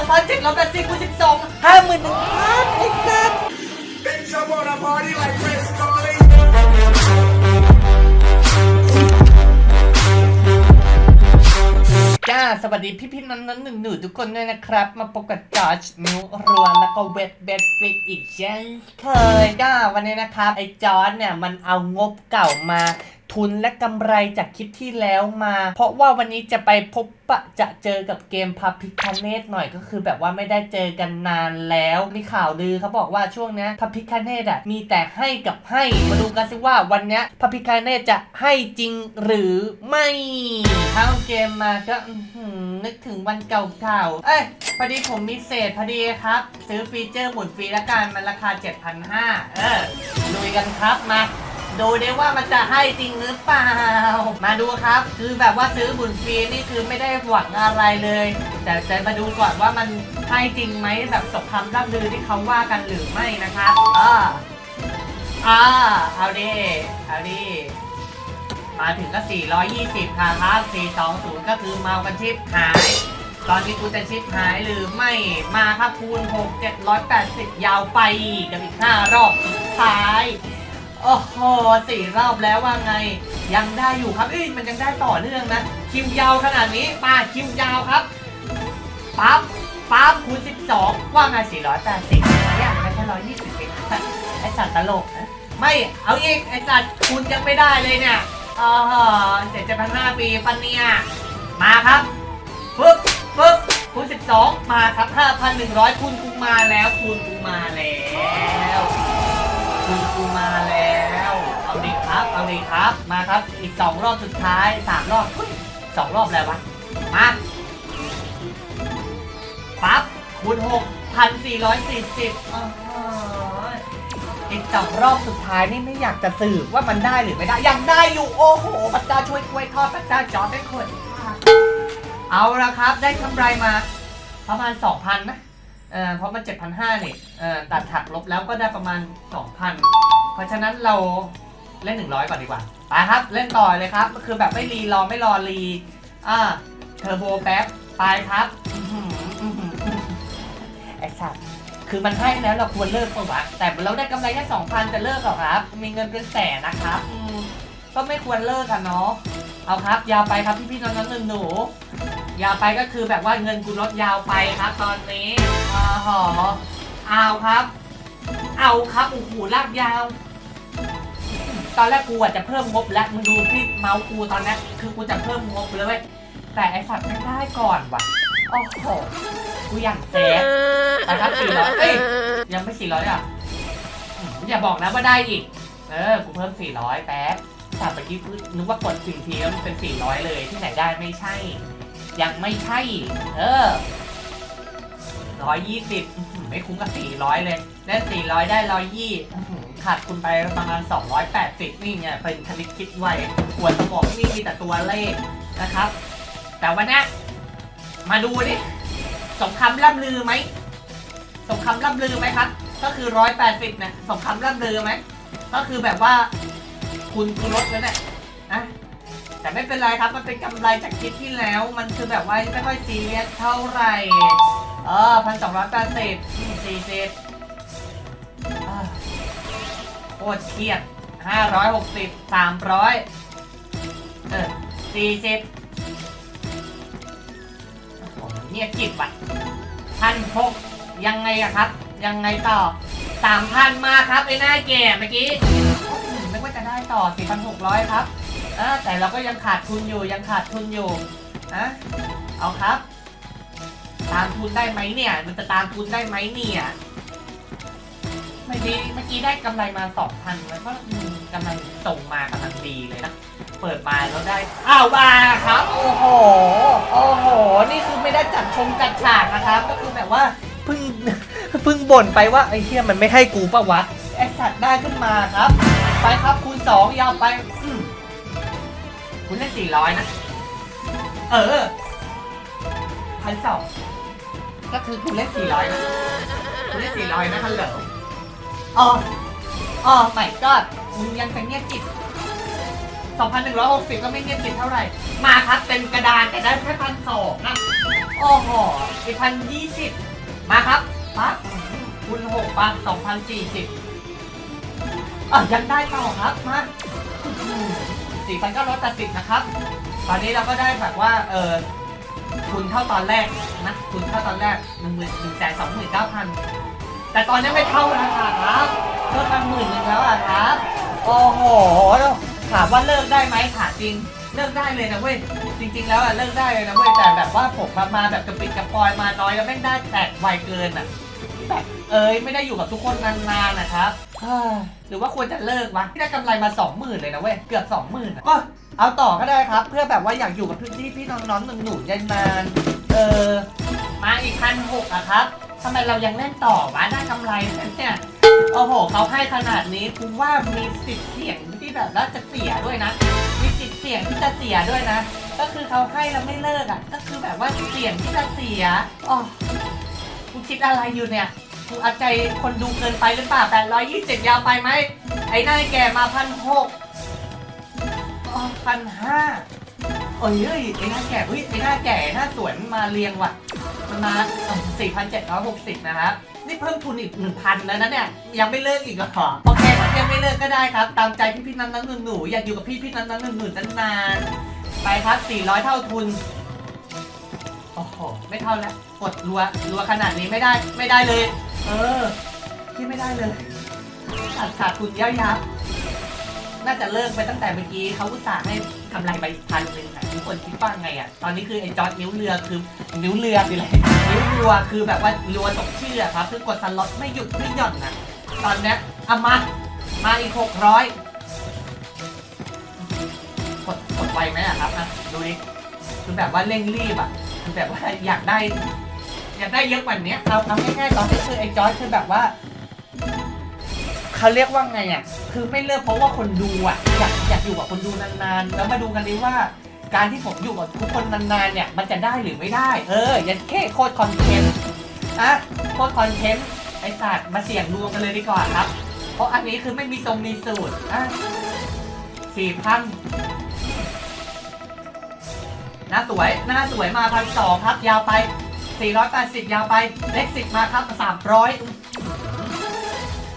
องพันเจ็ดร้อยแปดสิบคูณสิบสองห้าหมื่นหนึ่งพันไอ้สัส Bitch, I wanna party like Chris Farley. จ้าสวัสดีพี่พี่ๆน้องๆหนูๆทุกคนด้วยนะครับ มาพบกับจอร์จนิวรวนแล้วก็เวทเบสฟิกอีกเช่นเคยจ้าวันนี้นะครับ ไอ้จอร์จเนี่ย มันเอางบเก่ามา ทุนและกำไรจากคลิปที่แล้วมา เพราะว่าวันนี้จะไปพบปะจะเจอกับเกมพาพิคาเนตหน่อยก็คือแบบว่าไม่ได้เจอกันนานแล้วมีข่าวลือเขาบอกว่าช่วงนี้ยพาพิคาเนตอะมีแต่ให้กับให้มาดูกันสิว่าวันนี้ยพาพิคาเนตจะให้จริงหรือไม่เข้าเกมมาก็นึกถึงวันเก่าๆเอ้ยพอดีผมมีเศษพอดีครับ ซื้อฟีเจอร์หมุนฟรีละกันมันราคา 7,500เออลุยกันครับมา ดูได้ว่ามันจะให้จริงหรือเปล่า มาดูครับ คือแบบว่าซื้อบุญฟรีนี่คือไม่ได้หวังอะไรเลย แต่จะมาดูก่อนว่ามันให้จริงไหมแบบสบคำร่ำลือที่เขาว่ากันหรือไม่นะครับอ่าอ่าเอาดิเอาดิมาถึงก็ 420ค่ะครับ420 ก็คือเมากันชิปหาย ตอนนี้กูจะชิปหายหรือไม่ มาครับคูณ 6 780 ยาวไปอีกกับอีก 5 รอบสุดท้าย โอ้โหสี่รอบแล้วว่าไง ยังได้อยู่ครับเอ้ยมันยังได้ต่อเนื่องนะ คิวยาวขนาดนี้มาคิวยาวครับปั๊บปั๊บคูณ12 ว่าไง480เนี่ยไม่ใช่120เองไอสัตว์ตลกนะไม่เอาอีกไอสัตว์คูณยังไม่ได้เลยเนี่ยอ๋อเจ็ดเจ็ดพันห้าปีปันเนี่ยมาครับปึ๊บปึ๊บคูณ12 มาครับ 5,100คูณกูมาแล้วคูณกูมาแล้ว มาแล้ว เอาดีครับ เอาดีครับ มาครับ อีกสองรอบสุดท้ายสามรอบสองรอบแล้ววะ มาปั๊บคูณหกพันสี่ร้อยสี่สิบอีกสองรอบสุดท้ายนี่ไม่อยากจะสืบว่ามันได้หรือไม่ได้ ยังได้อยู่ โอ้โหพระเจ้าช่วยกล้วยทอดพระเจ้าจอดได้คนเอาละครับ ได้กำไรมา ประมาณ2,000นะ เอ่อเพราะมัน7,500นี่เอ่อตัดหักลบแล้วก็ได้ประมาณ 2,000 เพราะฉะนั้นเราเล่น 100 ก่อนดีกว่าไปครับ เล่นต่อเลยครับก็คือแบบไม่รีรอไม่รอรีอ่าเทอร์โบแป๊บไปครับอื้อหืออื้อหือไอ้สัตว์คือมันให้แล้วเราควรเลิกปะวะแต่เราได้กำไรแค่2,000จะเลิกหรอครับ มีเงินเป็นแสนนะครับ ก็ไม่ควรเลิกกันเนาะเอาครับ ยาวไปครับพี่ๆน้องๆหนูๆ ยาวไปก็คือแบบว่าเงินกูลดยาวไปครับตอนนี้อ๋อหอเอาครับ เอาครับโอ้โหลากยาว ตอนแรกกูอาจจะเพิ่มงบแล้วมึงดูที่เมาส์กูตอนนี้คือกูจะเพิ่มงบเลยเว้ยแต่ไอ้สัตว์ไม่ได้ก่อนว่ะโอ้โหกูอย่างแซดนะครับสี่ร้อยเอ้ยยังไม่สี่ร้อยอะอย่าบอกนะว่าได้อีก เออ กูเพิ่มสี่ร้อยแป๊บแต่เมื่อกี้นึกว่ากดสี่ทีแล้วมันเป็นสี่ร้อยเลยที่ไหนได้ไม่ใช่ ยังไม่ใช่ เออร้อยยี่สิบไม่คุ้มกับสี่ร้อยเลย ได้สี่ร้อยได้ร้อยยี่ขาดคุณไปประมาณสองร้อยแปดสิบนี่ไงเป็นคณิตคิดไวหัวสมองนี่มีแต่ตัวเลขนะครับ แต่วันนี้มาดูดิสมคำล่ำลือไหมสมคำล่ำลือไหมครับ ก็คือร้อยแปดสิบเนี่ยสมคำล่ำลือไหมก็คือแบบว่า คุณกูลดแล้วเนี่ยนะ แต่ไม่เป็นไรครับ มันเป็นกำไรจากคลิปที่แล้ว มันคือแบบว่าไม่ค่อยซีเรียสเท่าไหร่ เออพันสองร้อยแปดสิบสี่สิบโคตรเครียดห้าร้อยหกสิบสามร้อยเออสี่สิบเนี่ยจิบอะพันหกยังไงอะครับ ยังไงต่อสามพันมาครับไอ้หน้าแก่เมื่อกี้นึกว่าจะได้ต่อสี่พันหกร้อยครับ ออแต่เราก็ยังขาดทุนอยู่ยังขาดทุนอยู่นะเอาครับ ตามทุนได้ไหมเนี่ย มันจะตามทุนได้ไหมเนี่ยไม่ดีเมื่อกี้ได้กำไรมาสองพันแล้วก็อืมกำไรส่งมากำลังดีเลยนะเปิดมาแล้วได้อ้าวมาครับ โอ้โหโอ้โห นี่คือไม่ได้จัดชงจัดฉากนะครับ ก็คือแบบว่าเพิ่งเพิ่งบ่นไปว่าไอ้เหี้ยมันไม่ให้กูปะวะไอ้สัตว์ได้ขึ้นมาครับ ไปครับคูณสองยาวไปอื คุณได้สี่ร้อยนะ เออพันสองก็คือคุณเล่นสี่ร้อยนะ คุณเล่นสี่ร้อยนะฮัลโหลอ๋ออ๋อไม่ก็มึงยังจะเงียบจิตสองพันหนึ่งร้อยหกสิบก็ไม่เงียบจิตเท่าไหร่ มาครับเต็มกระดานแต่ได้แค่พันสองนะโอ้โหอีกพันยี่สิบมาครับปั๊บคูณหกปั๊บสองพันสี่สิบอะยังได้ต่อครับ มา สี่พันเก้าร้อยแปดสิบนะครับตอนนี้เราก็ได้แบบว่าเออทุนเท่าตอนแรกนะทุนเท่าตอนแรกหนึ่งหมื่นหนึ่งแสนสองหมื่นเก้าพันแต่ตอนนี้ไม่เท่าราคาครับเพิ่มมาหมื่นนึงแล้วอะครับโอ้โหถามว่าเลิกได้ไหมถามจริงเลิกได้เลยนะเว้ยจริง ๆ แล้วอะเลิกได้เลยนะเว้ยแต่แบบว่าผมมามาแบบกระปิดกระปอยมาน้อยแล้วแม่ได้แตกไวเกินอะ แบบเอ้ยไม่ได้อยู่กับทุกคนนานๆนะครับเฮ้ยหรือว่าควรจะเลิกวะที่ได้กำไรมาสองหมื่นเลยนะเว้ย เกือบสองหมื่นก็เอาต่อก็ได้ครับ เพื่อแบบว่าอยากอยู่กับพี่พี่น้องๆหนุ่มๆยันนานๆเออ มาอีกพันหกอะครับทำไมเรายังเล่นต่อวะได้กำไรแล้วเนี่ย โอ้โหเขาให้ขนาดนี้กูว่ามีสิทธิ์เสี่ยงที่แบบว่าจะเสียด้วยนะ มีสิทธิ์เสี่ยงที่จะเสียด้วยนะ ก็คือเขาให้แล้วไม่เลิกอะ ก็คือแบบว่าเสี่ยงที่จะเสียอ๋อ กูคิดอะไรอยู่เนี่ย กูเอาใจคนดูเกินไปหรือเปล่า820ยาวไปไหม ไอ้นายแก่มาพันหกอ๋อพันห้าโอ้ยเฮ้ยไอ้หน้าแก่เฮ้ยไอ้หน้าแก่หน้าสวนมาเรียงว่ะมันมาสี่พันเจ็ดร้อยหกสิบนะครับนี่เพิ่มทุนอีกหนึ่งพันแล้วนะเนี่ยยังไม่เลิกอีกเหรอโอเคครับยังไม่เลิกก็ได้ครับ ตามใจพี่พี่ๆนั้นนั้นหนูๆอยากอยู่กับพี่พี่ๆนั้นนั้นหนูๆนานๆไปครับสี่ร้อยเท่าทุนโอ้โหไม่เท่าแล้วกดรัวรัวขนาดนี้ไม่ได้ไม่ได้เลย เออที่ไม่ได้เลยขาดขาดทุนเยอะยับน่าจะเลิกไปตั้งแต่เมื่อกี้เขาอุตส่าห์ให้กำไรไปพันหนึ่งอะทุกคนคิดว่าไงอะ ตอนนี้คือไอ้จอร์ดนิ้วเรือคือนิ้วเรือคืออะไรนิ้วรัวคือแบบว่ารัวสมชื่อครับ คือกดสล็อตไม่หยุดไม่หย่อนนะตอนนี้เอามา มาอีกหกร้อยกดกดไวไหมอะครับนะดูดิคือแบบว่าเร่งรีบอะ แบบว่าอยากได้ อยากได้เยอะกว่านี้เอาเอาง่ายๆตอนนี้คือไอ้จอร์ดคือแบบว่าเขาเรียกว่าไงอะคือไม่เลิกเพราะว่าคนดูอะอยากอยากอยู่กับคนดูนานๆ แล้วมาดูกันดิว่า การที่ผมอยู่กับทุกคนนานๆเนี่ย มันจะได้หรือไม่ได้ เออยันแค่โคตรคอนเทนต์อะโคตรคอนเทนต์ไอ้สัตว์มาเสี่ยงดวงกันเลยดีกว่าครับ เพราะอันนี้คือไม่มีทรงมีสูตรอะสี่พัน หน้าสวยหน้าสวยมาพันสองครับ ยาวไป 480 ยาวไป เลขสิบมาครับ 300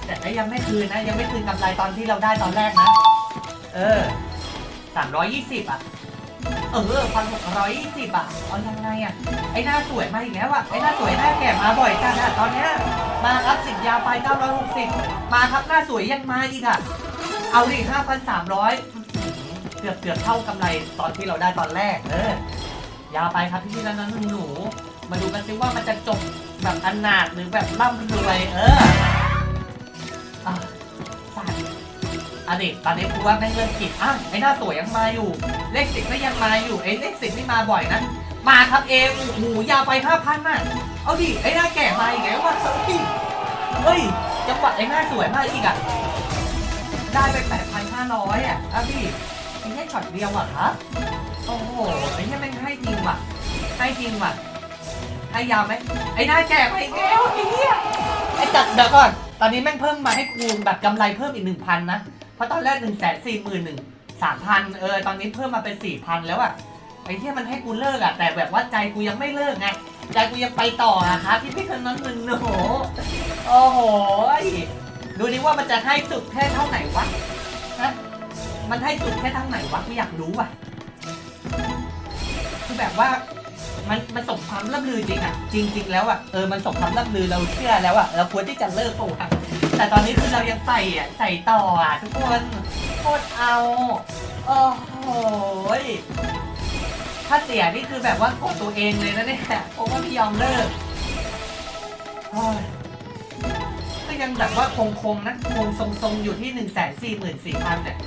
แต่ยังไม่คืนนะ ยังไม่คืนกำไรตอนที่เราได้ตอนแรกนะ เออ 320 อะ เออพันหกร้อยยี่สิบอะเอายังไงอะ ไอ้หน้าสวยมาอีกแล้วอะ ไอ้หน้าสวยหน้าแก่มาบ่อยจังอะตอนเนี้ยมาครับสิบยาวไป 960 มาครับหน้าสวยยังมาอีกอะ เอาดิ5,300เกือบเกือบเท่ากำไรตอนที่เราได้ตอนแรก เออยาวไปครับพี่พี่ๆนั้นหนูมาดูกันซิว่ามันจะจบแบบอนาถหรือแบบร่ำรวยเอออะสัตว์อดิตอนนี้กูว่าแม่งเริ่มผิดอะไอ้หน้าสวยยังมาอยู่ เลขสิบก็ยังมาอยู่ไอ้เลขสิบไม่มาบ่อยนะมาครับเอมหมูยาวไปห้าพันน่ะเอาดิไอ้หน้าแก่มาอีกแล้วว่ะเฮ้ยเฮ้ยจังหวะไอ้หน้าสวยมากอีกอะได้ไปแปดพันห้าร้อยอะอาดิไอ้แค่ ช็อตเดียวอะครับโอ้โหไอ้เนี่ยแม่งให้จริงว่ะให้จริงว่ะให้ยาวไหมไอ้หน้าแก่ไปอีกแล้วไอ้เหี้ยไอ้จัดเดี๋ยวก่อน ตอนนี้แม่งเพิ่มมาให้กูแบบกำไรเพิ่มอีกหนึ่งพันนะ เพราะตอนแรกหนึ่งแสนสี่หมื่นหนึ่งสามพันเออตอนนี้เพิ่มมาเป็นสี่พันแล้วอะไอ้ที่มันให้กูเลิกอะแต่แบบว่าใจกูยังไม่เลิกไงใจกูยังไปต่ออะครับพี่พี่คนนั้นหนึ่งโอ้โหโอ้โหดูดิว่ามันจะให้สุดแค่เท่าไหนวะนะ มันให้สุดแค่ท่าไหนวะกูอยากรู้ว่ะคือแบบว่ามันมันสมความล่ำลือจริงอะ จริง ๆ แล้วอะเออมันสมความล่ำลือเราเชื่อแล้วอะเราควรที่จะเลิกปะวะแต่ตอนนี้คือเรายังใส่อะใส่ต่ออะทุกคนโคตรเอาโอ้โหถ้าเสียนี่คือแบบว่ากดตัวเองเลยนะเนี่ยเพราะว่าไม่ยอมเลิกก็ยังแบบว่าคงๆนะคงทรงๆอยู่ที่หนึ่งแสนสี่หมื่นสี่พันเนี่ย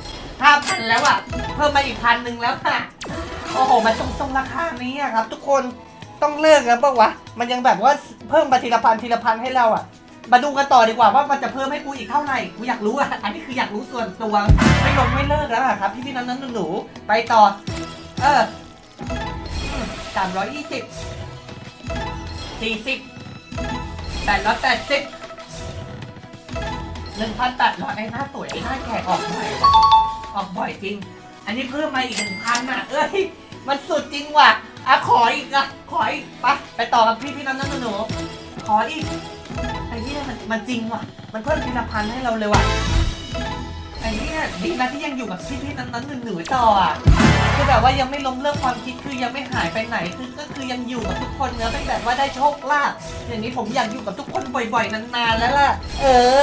ห้าพันแล้วอะ เพิ่มมาอีกพันหนึ่งแล้วค่ะ โอ้โห มันทรงๆราคานี้อะครับ ทุกคนต้องเลิกแล้วปะวะ มันยังแบบว่าเพิ่มมาทีละพันทีละพันให้เราอะ มาดูกันต่อดีกว่าว่ามันจะเพิ่มให้กูอีกเท่าไหร่ กูอยากรู้อะ อันนี้คืออยากรู้ส่วนตัว ไม่ลงไม่เลิกแล้วอะครับ พี่พี่ๆนั้นหนูๆไปต่อ เออสามร้อยยี่สิบสี่สิบแปดร้อยแปดสิบหนึ่งพันแปดร้อยไอ้หน้าสวยไอ้หน้าแขกออกบ่อยว่ ออกบ่อยจริง อันนี้เพิ่มมาอีกหนึ่งพันอะ เอ้ย มันสุดจริงว่ะ อะขออีกอะขออีกไปไปต่อกับพี่พี่น้องน้องหนู ขออีก ไอ้เนี่ยมันมันจริงว่ะ มันเพิ่มทีละพันให้เราเลยว่ะ ไอ้เนี่ยดีนะที่ยังอยู่กับพี่พี่น้องน้องหนูหนูต่ออะ คือแบบว่ายังไม่ล้มเลิกความคิด คือยังไม่หายไปไหน คือก็คือยังอยู่กับทุกคนเนื้อะเป็นแบบว่าได้โชคลาภ อย่างนี้ผมอยากอยู่กับทุกคนบ่อยๆนานๆแล้วล่ะ เออ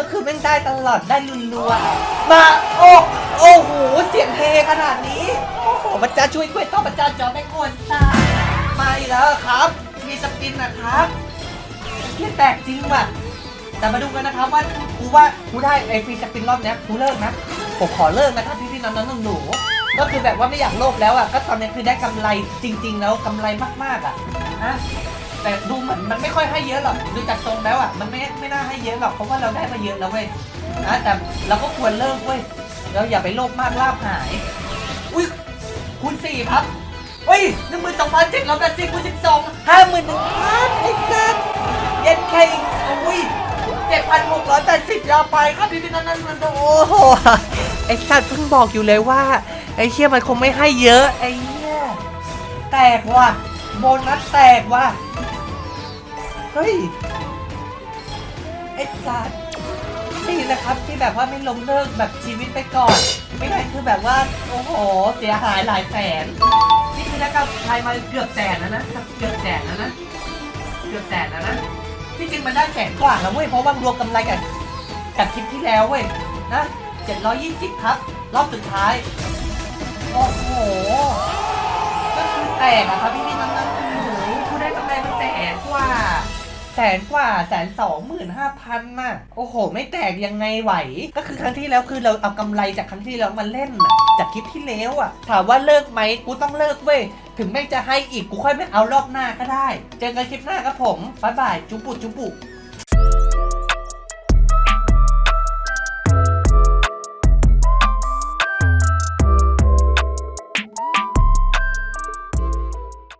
ก็คือแม่งได้ตลอดได้รัวๆมาโอ้โอ้โหเสียงเฮขนาดนี้โอ้โหพระเจ้าช่วยกล้วยต้องพระเจ้าจอแม่งโอนซ่ามาอีกแล้วครับ มีสปินนะครับเฮียแตกจริงว่ะแต่มาดูกันนะครับว่ากูว่ากูได้ไอฟรีสปินรอบนี้กูเลิกนะผมขอเลิกนะครับพี่พี่ๆน้องๆหนูๆก็คือแบบว่าไม่อยากโลภแล้วอะก็ตอนนี้คือได้กำไรจริง ๆ แล้วกำไรมากๆอะนะ แต่ดูเหมือนมันไม่ค่อยให้เยอะหรอกดูจากทรงแล้วอะมันไม่ไม่น่าให้เยอะหรอกเพราะว่าเราได้มาเยอะแล้วเว้ยนะแต่เราก็ควรเลิกเว้ยเราอย่าไปโลภมากลาบหาย อุ้ยคูณสี่ครับเฮ้ยหนึ่งหมื่นสองพันเจ็ดร้อยแปดสิบคูณสิบสองห้าหมื่นหนึ่งพันไอ้สัสเย็นแค่อีกอุ้ยเจ็ดพันหกร้อยแปดสิบยาวไปครับพี่พี่นั่นนั่นมันโอ้โหไอ้สัสเพิ่งบอกอยู่เลยว่าไอ้เชี่ยมันคงไม่ให้เยอะไอ้เนี่ยแตกว่ะ โบนัสแตกว่ะ เฮ้ย ไอ้สัสนี่นะครับที่แบบว่าไม่ล้มเลิกแบบชีวิตไปก่อน ไม่งั้นคือแบบว่า โอ้โห เสียหายหลายแสน นี่คือได้กำไรมาเกือบแสนแล้วนะ เกือบแสนแล้วนะ เกือบแสนแล้วนะ ที่จริงมันได้แสนกว่าแล้วเว้ย เพราะว่ารวมกำไรกับกับคลิปที่แล้วเว้ย นะ720ครับ รอบสุดท้าย โอ้โห แตกอะคะพี่พี่น้องๆคือโอ้โหคุณได้กำไรไปแสนกว่า แสนกว่าแสนสองหมื่นห้าพันน่ะ โอ้โห ไม่แตกยังไงไหว ก็คือครั้งที่แล้วคือเราเอากำไรจากครั้งที่แล้วมาเล่นน่ะจากคลิปที่แล้วอะถามว่าเลิกไหมกูต้องเลิกเว้ย ถึงแม่งจะให้อีกกูค่อยไม่เอารอบหน้าก็ได้ เจอกันคลิปหน้าครับผมบ๊ายบายจุบุจุบุ